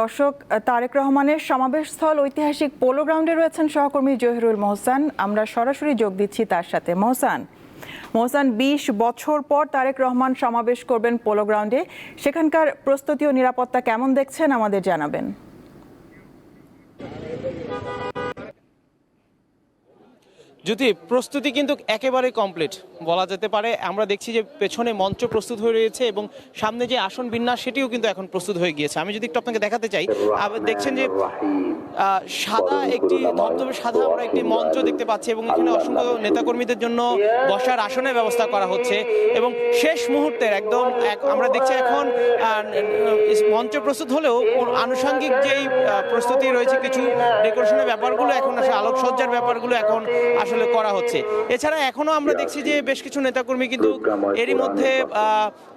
দর্শক তারেক রহমানের সমাবেশস্থল ঐতিহাসিক পোলো গ্রাউন্ডে রয়েছেন সহকর্মী জহিরুল মোহসান। আমরা সরাসরি যোগ দিচ্ছি তার সাথে। মোহসান মোহসান, বিশ বছর পর তারেক রহমান সমাবেশ করবেন পোলো গ্রাউন্ডে। সেখানকার প্রস্তুতি ও নিরাপত্তা কেমন দেখছেন আমাদের জানাবেন। যদি প্রস্তুতি কিন্তু একেবারে কমপ্লিট বলা যেতে পারে, আমরা দেখছি যে পেছনে মঞ্চ প্রস্তুত হয়ে রয়েছে এবং সামনে যে আসন বিন্যাস, সেটিও কিন্তু এখন প্রস্তুত হয়ে গিয়েছে। আমি যদি একটু আপনাকে দেখাতে চাই দেখছেন যে সাদা একটি, ধবধবে সাদা আমরা একটি মঞ্চ দেখতে পাচ্ছি এবং এখানে অসংখ্য নেতাকর্মীদের জন্য বসার আসনের ব্যবস্থা করা হচ্ছে এবং শেষ মুহূর্তের একদম আমরা দেখছি এখন মঞ্চ প্রস্তুত হলেও আনুষঙ্গিক যেই প্রস্তুতি রয়েছে, কিছু ডেকোরেশনের ব্যাপারগুলো এখন আসলে আলোকসজ্জার ব্যাপারগুলো এখন আসলে করা হচ্ছে। এছাড়া এখনও আমরা দেখছি যে বেশ কিছু নেতাকর্মী কিন্তু এরই মধ্যে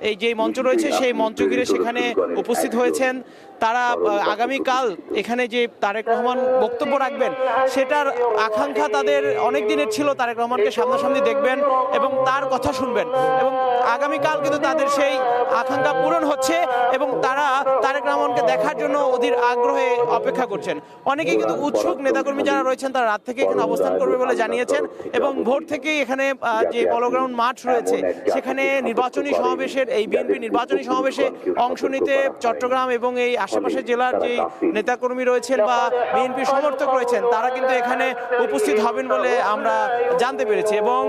এই যে মঞ্চ রয়েছে সেই মঞ্চ ঘিরে সেখানে উপস্থিত হয়েছেন। তারা আহ, আগামীকাল এখানে যে তারেক রহমান বক্তব্য রাখবেন সেটার আকাঙ্ক্ষা তাদের অনেক দিনের ছিল তারেক রহমানকে সামনাসামনি দেখবেন এবং তার কথা শুনবেন। এবং আগামীকাল কিন্তু তাদের সেই আকাঙ্ক্ষা পূরণ হচ্ছে এবং তারা তারেক রহমানকে দেখার জন্য অধীর আগ্রহে অপেক্ষা করছেন। অনেকেই কিন্তু উৎসুক নেতাকর্মী যারা রয়েছেন তারা রাত থেকে এখানে অবস্থান করবে বলে জানিয়েছেন এবং ভোর থেকেই এখানে যে পলোগ্রাউন্ড মাঠ রয়েছে সেখানে নির্বাচনী সমাবেশের এই বিএনপি নির্বাচনী সমাবেশে অংশ নিতে চট্টগ্রাম এবং এই আশেপাশের জেলার যে নেতাকর্মী রয়েছেন বা বিএনপি সমর্থক রয়েছেন তারা কিন্তু এখানে উপস্থিত হবেন বলে আমরা জানতে পেরেছি এবং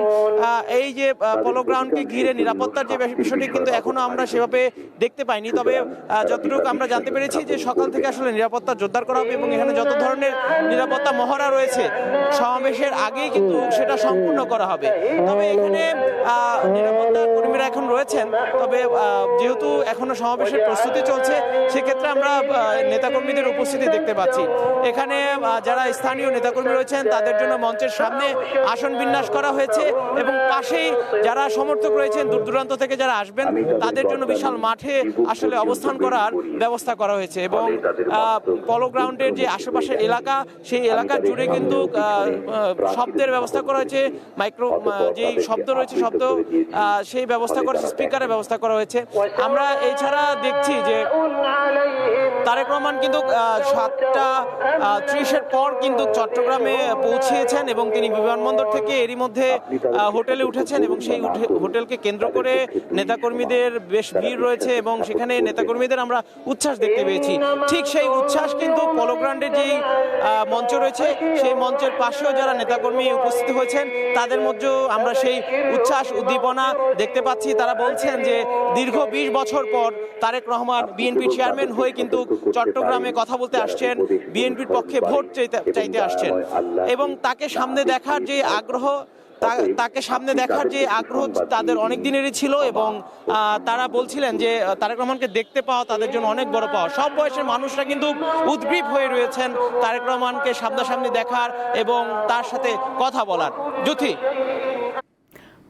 এই যে পলো গ্রাউন্ডকে ঘিরে নিরাপত্তার যে বিষয়টি কিন্তু এখনও আমরা সেভাবে দেখতে পাইনি। তবে যতটুকু আমরা জানতে পেরেছি যে সকাল থেকে আসলে নিরাপত্তা জোরদার করা হবে এবং এখানে যত ধরনের নিরাপত্তা মহড়া রয়েছে সমাবেশের আগেই কিন্তু সেটা সম্পূর্ণ করা হবে। তবে এখানে নিরাপত্তা কর্মীরা এখন রয়েছেন। তবে যেহেতু এখনও সমাবেশের প্রস্তুতি চলছে সেক্ষেত্রে আমরা নেতাকর্মীদের উপস্থিতি দেখতে পাচ্ছি। এখানে যারা স্থানীয় নেতাকর্মী রয়েছেন তাদের জন্য মঞ্চের সামনে আসন বিন্যাস করা হয়েছে এবং পাশেই যারা সমর্থক রয়েছেন দূর দূরান্ত থেকে যারা আসবেন তাদের জন্য বিশাল মাঠে আসলে অবস্থান করার ব্যবস্থা করা হয়েছে এবং আহ, পলো গ্রাউন্ডের যে আশেপাশের এলাকা সেই এলাকা জুড়ে কিন্তু শব্দের ব্যবস্থা করা হয়েছে, মাইক্রো যেই শব্দ রয়েছে, শব্দ সেই ব্যবস্থা করা স্পিকারের ব্যবস্থা করা হয়েছে। আমরা এছাড়া দেখছি যে তারেক রহমান কিন্তু সাতটা ত্রিশের পর কিন্তু চট্টগ্রামে পৌঁছেছেন এবং তিনি বিমানবন্দর থেকে এরই মধ্যে হোটেলে উঠেছেন এবং সেই হোটেলকে কেন্দ্র করে নেতাকর্মীদের বেশ ভিড় রয়েছে এবং সেখানে নেতাকর্মীদের আমরা উচ্ছ্বাস দেখতে পেয়েছি। ঠিক সেই উচ্ছ্বাস কিন্তু পলোগ্রাউন্ডের যেই মঞ্চ রয়েছে, সেই মঞ্চের পাশেও যারা নেতাকর্মী উপস্থিত হয়েছেন, তাদের মধ্যেও আমরা সেই উচ্ছ্বাস, উদ্দীপনা দেখতে পাচ্ছি। তারা বলছেন যে দীর্ঘ বিশ বছর পর তারেক রহমান বিএনপি চেয়ারম্যান হয়ে কিন্তু চট্টগ্রামে কথা বলতে আসছেন বিএনপির পক্ষে ভোট চাইতে আসছেন। এবং তাকে সামনে দেখার যে আগ্রহ তাকে সামনে দেখার যে আগ্রহ তাদের অনেক দিনেরই ছিল এবং আহ, তারা বলছিলেন যে তারেক রহমানকে দেখতে পাওয়া তাদের জন্য অনেক বড় পাওয়া। সব বয়সের মানুষরা কিন্তু উদ্গ্রীব হয়ে রয়েছেন তারেক রহমানকে সামনাসামনি দেখার এবং তার সাথে কথা বলার। জ্যোতি।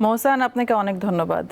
মোহসান আপনাকে অনেক ধন্যবাদ।